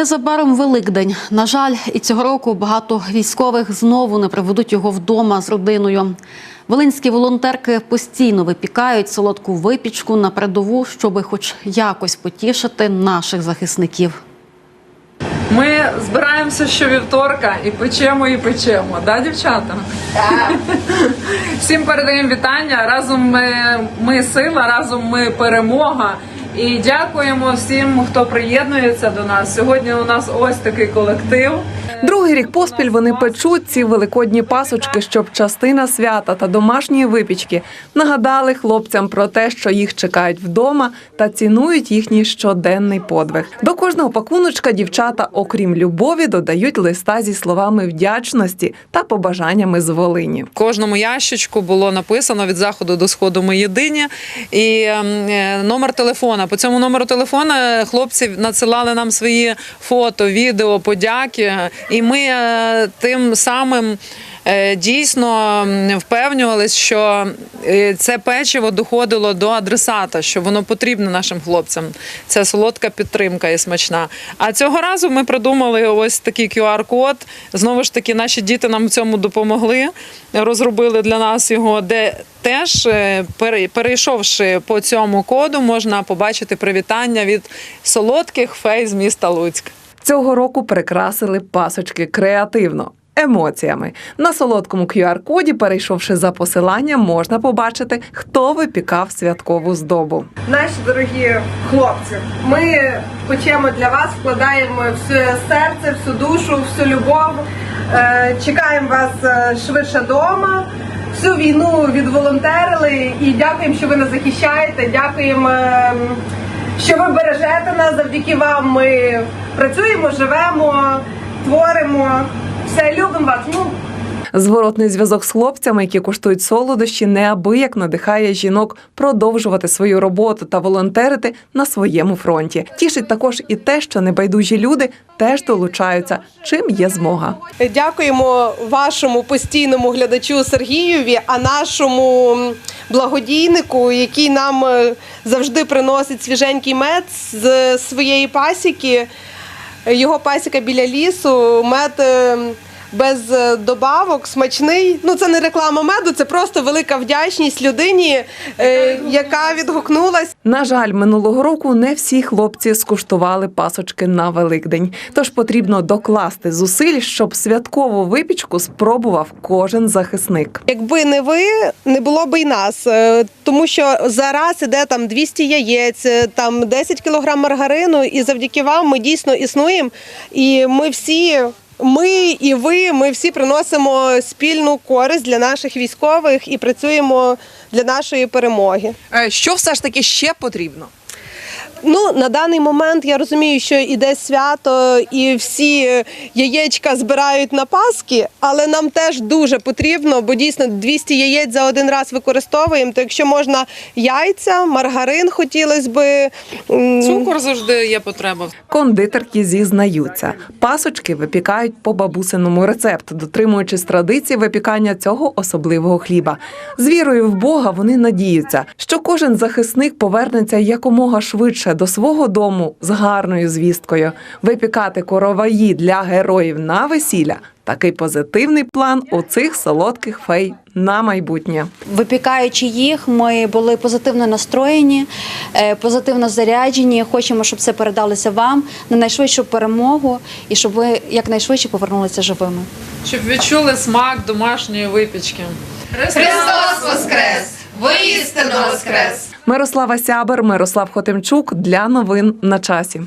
Незабаром Великдень. На жаль, і цього року багато військових знову не приведуть його вдома з родиною. Волинські волонтерки постійно випікають солодку випічку на передову, щоби хоч якось потішити наших захисників. Ми збираємося щовівторка і печемо, і печемо, да, дівчата? Так. Всім передаємо вітання. Разом ми, ми сила, разом ми перемога. І дякуємо всім, хто приєднується до нас. Сьогодні у нас ось такий колектив. Другий рік поспіль вони печуть ці великодні пасочки, щоб частина свята та домашньої випічки нагадали хлопцям про те, що їх чекають вдома та цінують їхній щоденний подвиг. До кожного пакуночка дівчата, окрім любові, додають листа зі словами вдячності та побажаннями з Волині. В кожному ящичку було написано від заходу до сходу ми єдині. І ем, е, номер телефона. По цьому номеру телефона хлопці надсилали нам свої фото, відео, подяки. І ми е, тим самим. е, Дійсно м, впевнювались, що е, це печиво доходило до адресата, що воно потрібне нашим хлопцям. Це солодка підтримка і смачна. А цього разу ми придумали ось такий QR-код. Знову ж таки, наші діти нам в цьому допомогли, розробили для нас його, де теж перейшовши по цьому коду, можна побачити привітання від солодких фей з міста Луцьк. Цього року прикрасили пасочки креативно. Емоціями на солодкому QR-коді, перейшовши за посиланням, можна побачити, хто випікав святкову здобу. Наші дорогі хлопці, ми печемо для вас, вкладаємо все серце, всю душу, всю любов. Е, Чекаємо вас е, швидше вдома. Всю війну відволонтерили і дякуємо, що ви нас захищаєте. Дякуємо, е, що ви бережете нас. Завдяки вам ми працюємо, живемо, творимо. Все любимо вас. Ну Зворотний зв'язок з хлопцями, які коштують солодощі, неабияк надихає жінок продовжувати свою роботу та волонтерити на своєму фронті. Тішить також і те, що небайдужі люди теж долучаються, чим є змога. Дякуємо вашому постійному глядачу Сергієві, а нашому благодійнику, який нам е, завжди приносить свіженький мед з своєї пасіки. Його пасіка біля лісу, мед. Без е, добавок, смачний. Ну це не реклама меду, це просто велика вдячність людині, е, яка відгукнулась. На жаль, минулого року не всі хлопці скуштували пасочки на Великдень. Тож потрібно докласти зусиль, щоб святкову випічку спробував кожен захисник. Якби не ви, не було б і нас, Е, тому що зараз іде там 200 яєць, е, там 10 кілограм маргарину, і завдяки вам ми дійсно існуємо. І ми всі, ми і ви, ми всі приносимо спільну користь для наших військових і працюємо для нашої перемоги. Е, Що все ж таки ще потрібно? Ну на даний момент я розумію, що іде свято, і всі яєчка збирають на Паски, але нам теж дуже потрібно, бо дійсно 200 яєць за один раз використовуємо. То якщо можна яйця, маргарин хотілося би. Цукор завжди є потреба. Кондитерки зізнаються, пасочки випікають по бабусиному рецепту, дотримуючись традиції випікання цього особливого хліба. З вірою в Бога вони надіються, що кожен захисник повернеться якомога швидше до свого дому з гарною звісткою. Випікати короваї для героїв на весілля. Такий позитивний план у цих солодких фей на майбутнє. Випікаючи їх, ми були позитивно настроєні, е, позитивно заряджені. Хочемо, щоб це передалося вам на найшвидшу перемогу і щоб ви якнайшвидше повернулися живими. Щоб відчули смак домашньої випічки. Христос Воскрес! Воістину Воскрес! Мирослава Сябер, Мирослав Хотимчук для новин на часі.